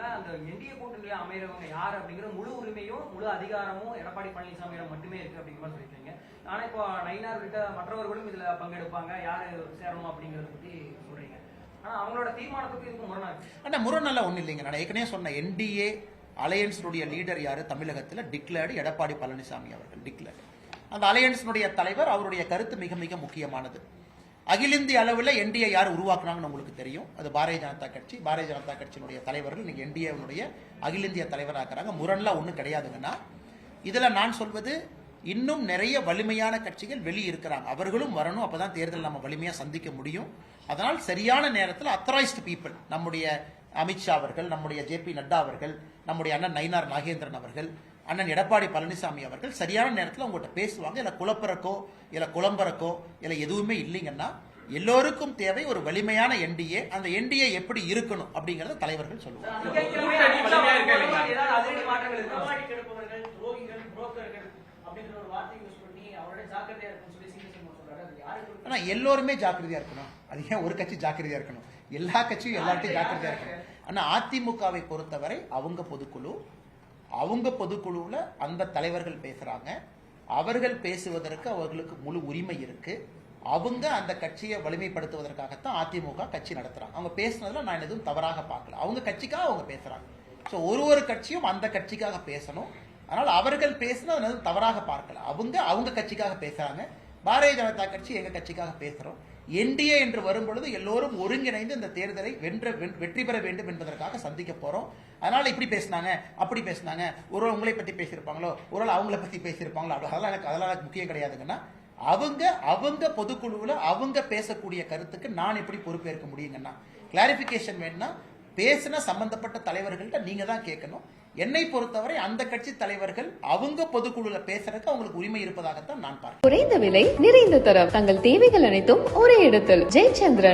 தேர்தல்ல அந்த என்டிஏ கூட்டணியில அமைறவங்க யார் அப்படிங்கிற முழு உரிமையும் முழு அதிகாரமும் எடப்பாடி பழனிசாமியிடம் மட்டுமே இருக்கு அப்படிங்கிற மாதிரி சொல்லியிருக்கீங்க. ஆனா இப்போ நயினார் உள்ளிட்ட மற்றவர்களும் இதுல பங்கெடுப்பாங்க. யாரு சேரணும் அப்படிங்கறத பத்தி சொல்றீங்க. ஆனா அவங்களோட தீர்மானத்துக்கு இதுக்கு முரணா இருக்கு ஆனால் முரணெல்லாம் ஒன்றும் இல்லைங்க. நான் ஏற்கனவே சொன்ன என்டிஏ அலையன்ஸினுடைய லீடர் யாரு? தமிழகத்தில் டிக்ளேர்டு எடப்பாடி பழனிசாமி அவர்கள் டிக்ளேர்டு. அந்த அலையன்ஸினுடைய தலைவர் அவருடைய கருத்து மிக மிக முக்கியமானது. அகில இந்திய அளவில் என்டிஏ யார் உருவாக்குனாங்கன்னு உங்களுக்கு தெரியும். அது பாரதிய ஜனதா கட்சி. பாரதிய ஜனதா கட்சியினுடைய தலைவர்கள் இன்னைக்கு என்டிஏனுடைய அகில இந்திய தலைவராக்குறாங்க. முரண்லாம் ஒன்றும் கிடையாதுங்கன்னா இதில் நான் சொல்வது இன்னும் நிறைய வலிமையான கட்சிகள் வெளியே இருக்கிறாங்க. அவர்களும் வரணும் அப்போ தான் தேர்தல் நம்ம வலிமையாக சந்திக்க முடியும். அதனால் சரியான நேரத்தில் அத்தரைஸ்டு பீப்புள் நம்முடைய அமித்ஷா அவர்கள் நம்முடைய ஜே பி நட்டா அவர்கள் நம்முடைய அண்ணன் நயினார் நாகேந்திரன் அவர்கள் அண்ணன் எடப்பாடி பழனிசாமி அவர்கள் சரியான நேரத்தில் உங்கள்கிட்ட பேசுவாங்க. இல்லை குழப்பறக்கோ இல்லை குழம்பறக்கோ இல்லை எதுவுமே இல்லைங்கன்னா எல்லோருக்கும் தேவை ஒரு வலிமையான என்டிஏ அந்த என்டிஏ எப்படி இருக்கணும் அப்படிங்கறத தலைவர்கள் சொல்லுவாங்க. ஆனா எல்லோருமே ஜாக்கிரதையா இருக்கணும். அது ஏன் ஒரு கட்சி ஜாக்கிரதையா இருக்கணும்? எல்லா கட்சியும் எல்லார்ட்டையும் ஜாக்கிரதையா இருக்கணும். ஆனா அதிமுகவை பொறுத்தவரை அவங்க பொதுக்குழு அவங்க பொதுக்குழுவில் அந்த தலைவர்கள் பேசுகிறாங்க அவர்கள் பேசுவதற்கு அவர்களுக்கு முழு உரிமை இருக்கு. அவங்க அந்த கட்சியை வலிமைப்படுத்துவதற்காகத்தான் அதிமுக கட்சி நடத்துறாங்க. அவங்க பேசுனதுல நான் எதுவும் தவறாக பார்க்கல. அவங்க கட்சிக்காக அவங்க பேசுறாங்க. ஸோ ஒரு ஒரு கட்சியும் அந்த கட்சிக்காக பேசணும். அதனால் அவர்கள் பேசுனது எதுவும் தவறாக பார்க்கல. அவங்க அவங்க கட்சிக்காக பேசுறாங்க. பாரதிய ஜனதா கட்சி எங்கள் கட்சிக்காக பேசுகிறோம் என்டிஏ என்று வரும்பொழுது எல்லோரும் ஒருங்கிணைந்து இந்த தேர்தலை வென்ற வெற்றி பெற வேண்டும் என்பதற்காக சந்திக்க போகிறோம் அதனால் இப்படி பேசினாங்க அப்படி பேசினாங்க. ஒரு வேளை உங்களை பற்றி பேசியிருப்பாங்களோ ஒரு வேளை அவங்கள பற்றி பேசியிருப்பாங்களோ அதெல்லாம் எனக்கு அதெல்லாம் எனக்கு முக்கியம் கிடையாதுங்கன்னா அவங்க அவங்க பொதுக்குழுவில் அவங்க பேசக்கூடிய கருத்துக்கு நான் எப்படி பொறுப்பேற்க முடியுங்கன்னா கிளாரிஃபிகேஷன் வேணும்னா பேசின சம்பந்தப்பட்ட தலைவர்கள்ட்ட நீங்கள் தான் கேட்கணும். என்னை பொறுத்தவரை அந்த கட்சி தலைவர்கள் அவங்க பொதுக்குழுல பேசுறதுக்கு அவங்களுக்கு உரிமை இருப்பதாகத்தான் நான் பார்க்கிறேன். குறைந்த விலை நிறைந்த தரம். தங்கள் தேவைகள் அனைத்தும் ஒரே இடத்தில். ஜெயச்சந்திரன்.